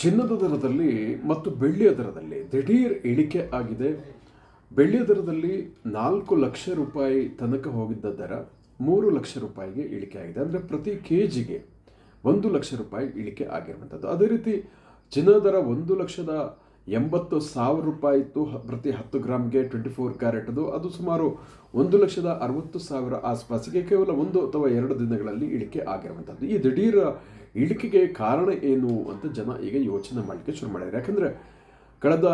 ಚಿನ್ನದ ದರದಲ್ಲಿ ಮತ್ತು ಬೆಳ್ಳಿಯ ದರದಲ್ಲಿ ದಿಢೀರ್ ಇಳಿಕೆ ಆಗಿದೆ. ಬೆಳ್ಳಿಯ ದರದಲ್ಲಿ ನಾಲ್ಕು ಲಕ್ಷ ರೂಪಾಯಿ ತನಕ ಹೋಗಿದ್ದ ದರ ಮೂರು ಲಕ್ಷ ರೂಪಾಯಿಗೆ ಇಳಿಕೆ ಆಗಿದೆ. ಅಂದರೆ ಪ್ರತಿ ಕೆ ಜಿಗೆ ಒಂದು ಲಕ್ಷ ರೂಪಾಯಿ ಇಳಿಕೆ ಆಗಿರುವಂಥದ್ದು. ಅದೇ ರೀತಿ ಚಿನ್ನದ ದರ ಒಂದು ಲಕ್ಷದ ಎಂಬತ್ತು ಸಾವಿರ ರೂಪಾಯಿ ಇತ್ತು. ಪ್ರತಿ ಹತ್ತು ಗ್ರಾಮ್ಗೆ ಟ್ವೆಂಟಿ ಫೋರ್ ಕ್ಯಾರೆಟ್ದು ಅದು ಸುಮಾರು ಒಂದು ಲಕ್ಷದ ಅರವತ್ತು ಸಾವಿರ ಆಸ್ಪಾಸಿಗೆ ಕೇವಲ ಒಂದು ಅಥವಾ ಎರಡು ದಿನಗಳಲ್ಲಿ ಇಳಿಕೆ ಆಗಿರುವಂಥದ್ದು. ಈ ದಿಢೀರ್ ಇಳಿಕೆಗೆ ಕಾರಣ ಏನು ಅಂತ ಜನ ಈಗ ಯೋಚನೆ ಮಾಡಲಿಕ್ಕೆ ಶುರು ಮಾಡಿದ್ದಾರೆ ಯಾಕಂದರೆ ಕಳೆದ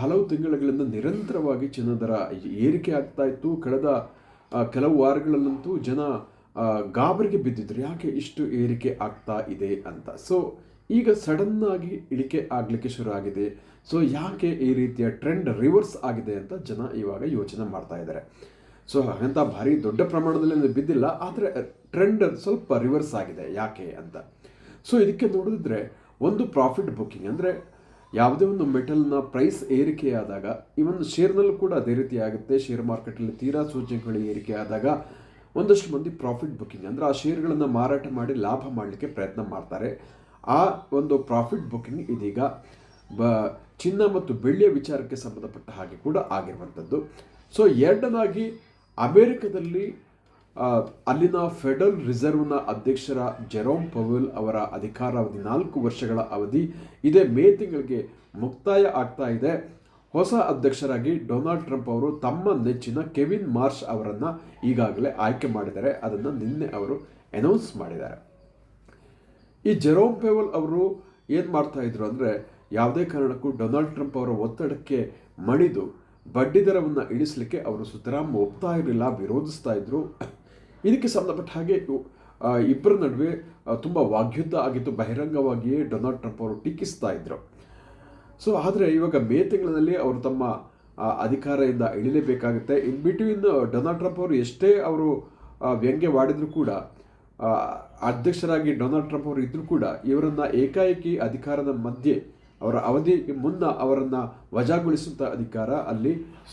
ಹಲವು ತಿಂಗಳುಗಳಿಂದ ನಿರಂತರವಾಗಿ ಚಿನ್ನದ ದರ ಏರಿಕೆ ಆಗ್ತಾ ಇತ್ತು. ಕಳೆದ ಕೆಲವು ವಾರಗಳಲ್ಲಂತೂ ಜನ ಗಾಬರಿಗೆ ಬಿದ್ದಿದ್ರು. ಯಾಕೆ ಇಷ್ಟು ಏರಿಕೆ ಆಗ್ತಾ ಇದೆ ಅಂತ. ಸೊ ಈಗ ಸಡನ್ ಆಗಿ ಇಳಿಕೆ ಆಗಲಿಕ್ಕೆ ಶುರು ಆಗಿದೆ. ಸೊ ಯಾಕೆ ಈ ರೀತಿಯ ಟ್ರೆಂಡ್ ರಿವರ್ಸ್ ಆಗಿದೆ ಅಂತ ಜನ ಇವಾಗ ಯೋಚನೆ ಮಾಡ್ತಾ ಇದ್ದಾರೆ. ಸೊ ಹಾಗಂತ ಭಾರಿ ದೊಡ್ಡ ಪ್ರಮಾಣದಲ್ಲಿ ಬಿದ್ದಿಲ್ಲ. ಆದರೆ ಟ್ರೆಂಡ್ ಸ್ವಲ್ಪ ರಿವರ್ಸ್ ಆಗಿದೆ. ಯಾಕೆ ಅಂತ. ಸೊ ಇದಕ್ಕೆ ನೋಡಿದ್ರೆ ಒಂದು ಪ್ರಾಫಿಟ್ ಬುಕ್ಕಿಂಗ್ ಅಂದರೆ ಯಾವುದೇ ಒಂದು ಮೆಟಲ್ನ ಪ್ರೈಸ್ ಏರಿಕೆಯಾದಾಗ ಇವನ್ ಶೇರ್ನಲ್ಲೂ ಕೂಡ ಅದೇ ರೀತಿ ಆಗುತ್ತೆ. ಶೇರ್ ಮಾರ್ಕೆಟಲ್ಲಿ ತೀರಾ ಸೂಚನೆಗಳು ಏರಿಕೆ ಆದಾಗ ಒಂದಷ್ಟು ಮಂದಿ ಪ್ರಾಫಿಟ್ ಬುಕ್ಕಿಂಗ್ ಅಂದರೆ ಆ ಶೇರ್ಗಳನ್ನು ಮಾರಾಟ ಮಾಡಿ ಲಾಭ ಮಾಡಲಿಕ್ಕೆ ಪ್ರಯತ್ನ ಮಾಡ್ತಾರೆ. ಆ ಒಂದು ಪ್ರಾಫಿಟ್ ಬುಕ್ಕಿಂಗ್ ಇದೀಗ ಬ, ಚಿನ್ನ ಮತ್ತು ಬೆಳ್ಳಿಯ ವಿಚಾರಕ್ಕೆ ಸಂಬಂಧಪಟ್ಟ ಹಾಗೆ ಕೂಡ ಆಗಿರುವಂಥದ್ದು. ಸೊ ಎರಡನಾಗಿ ಅಮೆರಿಕದಲ್ಲಿ ಅಲ್ಲಿನ ಫೆಡರಲ್ ರಿಸರ್ವ್ನ ಅಧ್ಯಕ್ಷರ ಜೆರೋಮ್ ಪವೆಲ್ ಅವರ ಅಧಿಕಾರಾವಧಿ ನಾಲ್ಕು ವರ್ಷಗಳ ಅವಧಿ ಇದೇ ಮೇ ತಿಂಗಳಿಗೆ ಮುಕ್ತಾಯ ಆಗ್ತಾ ಇದೆ. ಹೊಸ ಅಧ್ಯಕ್ಷರಾಗಿ ಡೊನಾಲ್ಡ್ ಟ್ರಂಪ್ ಅವರು ತಮ್ಮ ನೆಚ್ಚಿನ ಕೆವಿನ್ ಮಾರ್ಷ್ ಅವರನ್ನು ಈಗಾಗಲೇ ಆಯ್ಕೆ ಮಾಡಿದ್ದಾರೆ. ಅದನ್ನು ನಿನ್ನೆ ಅವರು ಅನೌನ್ಸ್ ಮಾಡಿದ್ದಾರೆ. ಈ ಜೆರೋಮ್ ಪೆವಲ್ ಅವರು ಏನು ಮಾಡ್ತಾ ಇದ್ರು ಅಂದರೆ ಯಾವುದೇ ಕಾರಣಕ್ಕೂ ಡೊನಾಲ್ಡ್ ಟ್ರಂಪ್ ಅವರ ಒತ್ತಡಕ್ಕೆ ಮಣಿದು ಬಡ್ಡಿದರವನ್ನು ಇಳಿಸಲಿಕ್ಕೆ ಅವರು ಸುತರಾಮ್ ಒಪ್ತಾ ಇರಲಿಲ್ಲ, ವಿರೋಧಿಸ್ತಾ ಇದ್ರು. ಇದಕ್ಕೆ ಸಂಬಂಧಪಟ್ಟ ಹಾಗೆ ಇಬ್ಬರ ನಡುವೆ ತುಂಬ ವಾಗ್ಯುದ್ಧ ಆಗಿತ್ತು. ಬಹಿರಂಗವಾಗಿಯೇ ಡೊನಾಲ್ಡ್ ಟ್ರಂಪ್ ಅವರು ಟೀಕಿಸ್ತಾ ಇದ್ದರು ಸೊ ಆದರೆ ಇವಾಗ ಮೇ ತಿಂಗಳಲ್ಲಿ ಅವರು ತಮ್ಮ ಅಧಿಕಾರದಿಂದ ಇಳಿಲೇಬೇಕಾಗುತ್ತೆ ಇನ್ ಬಿಟ್ವೀನ್, ಡೊನಾಲ್ಡ್ ಟ್ರಂಪ್ ಅವರು ಎಷ್ಟೇ ಅವರು ವ್ಯಂಗ್ಯವಾಡಿದರೂ ಕೂಡ ಅಧ್ಯಕ್ಷರಾಗಿ ಡೊನಾಲ್ಡ್ ಟ್ರಂಪ್ ಅವರು ಇದ್ದರೂ ಕೂಡ, ಇವರನ್ನು ಏಕಾಏಕಿ ಅಧಿಕಾರದ ಮಧ್ಯೆ, ಅವರ ಅವಧಿ ಮುನ್ನ ಅವರನ್ನು ವಜಾಗೊಳಿಸುವಂಥ ಅಧಿಕಾರ ಅಲ್ಲಿ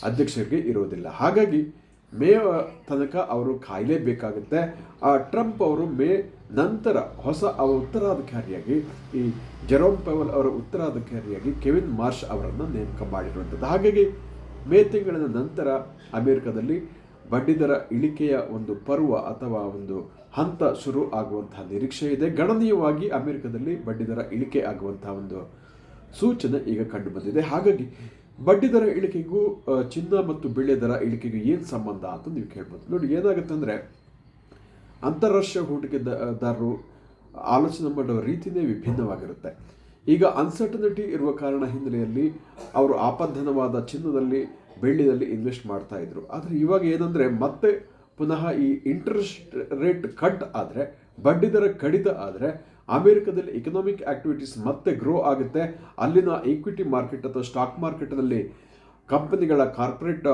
ಅಧ್ಯಕ್ಷರಿಗೆ ಇರೋದಿಲ್ಲ ಹಾಗಾಗಿ ಮೇ ತನಕ ಅವರು ಕಾಯಲೇಬೇಕಾಗುತ್ತೆ. ಆ ಟ್ರಂಪ್ ಅವರು ಮೇ ನಂತರ ಹೊಸ ಅವರ ಉತ್ತರಾಧಿಕಾರಿಯಾಗಿ, ಈ ಜೆರೋಮ್ ಪವಲ್ ಅವರ ಉತ್ತರಾಧಿಕಾರಿಯಾಗಿ ಕೆವಿನ್ ಮಾರ್ಷ್ ಅವರನ್ನು ನೇಮಕ ಮಾಡಿರುವಂಥದ್ದು. ಹಾಗಾಗಿ ಮೇ ತಿಂಗಳ ನಂತರ ಅಮೆರಿಕದಲ್ಲಿ ಬಡ್ಡಿದರ ಇಳಿಕೆಯ ಒಂದು ಪರ್ವ ಅಥವಾ ಒಂದು ಹಂತ ಶುರು ಆಗುವಂತಹ ನಿರೀಕ್ಷೆ ಇದೆ. ಗಣನೀಯವಾಗಿ ಅಮೆರಿಕದಲ್ಲಿ ಬಡ್ಡಿದರ ಇಳಿಕೆ ಆಗುವಂತಹ ಒಂದು ಸೂಚನೆ ಈಗ ಕಂಡುಬಂದಿದೆ ಹಾಗಾಗಿ ಬಡ್ಡಿ ದರ ಇಳಿಕೆಗೂ ಚಿನ್ನ ಮತ್ತು ಬೆಳೆ ದರ ಇಳಿಕೆಗೂ ಏನು ಸಂಬಂಧ ಅಂತ ನೀವು ಕೇಳ್ಬೋದು. ನೋಡಿ, ಏನಾಗುತ್ತೆ ಅಂದರೆ, ಅಂತಾರಾಷ್ಟ್ರೀಯ ಹೂಡಿಕೆದಾರರು ಆಲೋಚನೆ ಮಾಡುವ ರೀತಿಯೇ ವಿಭಿನ್ನವಾಗಿರುತ್ತೆ. ಈಗ ಅನ್ಸರ್ಟನಿಟಿ ಇರುವ ಕಾರಣ ಹಿನ್ನೆಲೆಯಲ್ಲಿ ಅವರು ಆಪद्धನವಾದ ಚಿನ್ನದಲ್ಲಿ, ಬೆಳ್ಳಿಯಲ್ಲಿ ಇನ್ವೆಸ್ಟ್ ಮಾಡ್ತಾ ಇದ್ರು. ಆದರೆ ಇವಾಗ ಏನಂದರೆ, ಮತ್ತೆ ಪುನಃ ಈ ಇಂಟ್ರೆಸ್ಟ್ ರೇಟ್ ಕಟ್ ಆದರೆ ಬಡ್ಡಿದರ ಕಡಿತ ಆದರೆ ಅಮೆರಿಕದಲ್ಲಿ ಎಕನಾಮಿಕ್ ಆಕ್ಟಿವಿಟೀಸ್ ಮತ್ತೆ ಗ್ರೋ ಆಗುತ್ತೆ. ಅಲ್ಲಿನ ಈಕ್ವಿಟಿ ಮಾರ್ಕೆಟ್ ಅಥವಾ ಸ್ಟಾಕ್ ಮಾರ್ಕೆಟ್ನಲ್ಲಿ ಕಂಪನಿಗಳ ಕಾರ್ಪೊರೇಟ್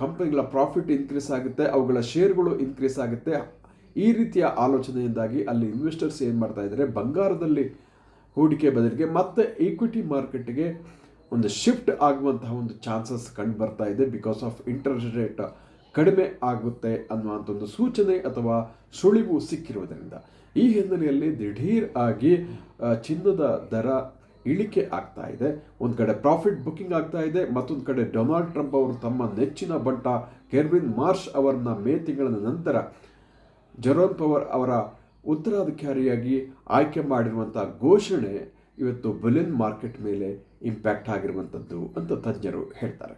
ಕಂಪನಿಗಳ ಪ್ರಾಫಿಟ್ ಇನ್ಕ್ರೀಸ್ ಆಗುತ್ತೆ. ಅವುಗಳ ಶೇರ್ಗಳು ಇನ್ಕ್ರೀಸ್ ಆಗುತ್ತೆ. ಈ ರೀತಿಯ ಆಲೋಚನೆಯಿಂದಾಗಿ ಅಲ್ಲಿ ಇನ್ವೆಸ್ಟರ್ಸ್ ಏನು ಮಾಡ್ತಾ ಇದ್ದಾರೆ? ಬಂಗಾರದಲ್ಲಿ ಹೂಡಿಕೆ ಬದಲಿಗೆ ಮತ್ತೆ ಈಕ್ವಿಟಿ ಮಾರ್ಕೆಟ್ಗೆ ಒಂದು ಶಿಫ್ಟ್ ಆಗುವಂತಹ ಒಂದು ಚಾನ್ಸಸ್ ಕಂಡು ಬರ್ತಾ ಇದೆ ಬಿಕಾಸ್ ಆಫ್ ಇಂಟ್ರೆಸ್ಟ್ ರೇಟ್ ಕಡಿಮೆ ಆಗುತ್ತೆ ಅನ್ನುವಂಥ ಒಂದು ಸೂಚನೆ ಅಥವಾ ಸುಳಿವು ಸಿಕ್ಕಿರುವುದರಿಂದ. ಈ ಹಿನ್ನೆಲೆಯಲ್ಲಿ ದಿಢೀರ್ ಆಗಿ ಚಿನ್ನದ ದರ ಇಳಿಕೆ ಆಗ್ತಾ ಇದೆ. ಒಂದು ಕಡೆ ಪ್ರಾಫಿಟ್ ಬುಕ್ಕಿಂಗ್ ಆಗ್ತಾ ಇದೆ, ಮತ್ತೊಂದು ಕಡೆ ಡೊನಾಲ್ಡ್ ಟ್ರಂಪ್ ಅವರು ತಮ್ಮ ನೆಚ್ಚಿನ ಬಂಟ ಕೆರ್ವಿನ್ ಮಾರ್ಷ್ ಅವರನ್ನ ಮೇ ತಿಂಗಳ ನಂತರ ಜರೋನ್ ಪವರ್ ಅವರ ಉತ್ತರಾಧಿಕಾರಿಯಾಗಿ ಆಯ್ಕೆ ಮಾಡಿರುವಂಥ ಘೋಷಣೆ ಇವತ್ತು ಬುಲಿನ್ ಮಾರ್ಕೆಟ್ ಮೇಲೆ ಇಂಪ್ಯಾಕ್ಟ್ ಆಗಿರುವಂಥದ್ದು ಅಂತ ತಜ್ಞರು ಹೇಳ್ತಾರೆ.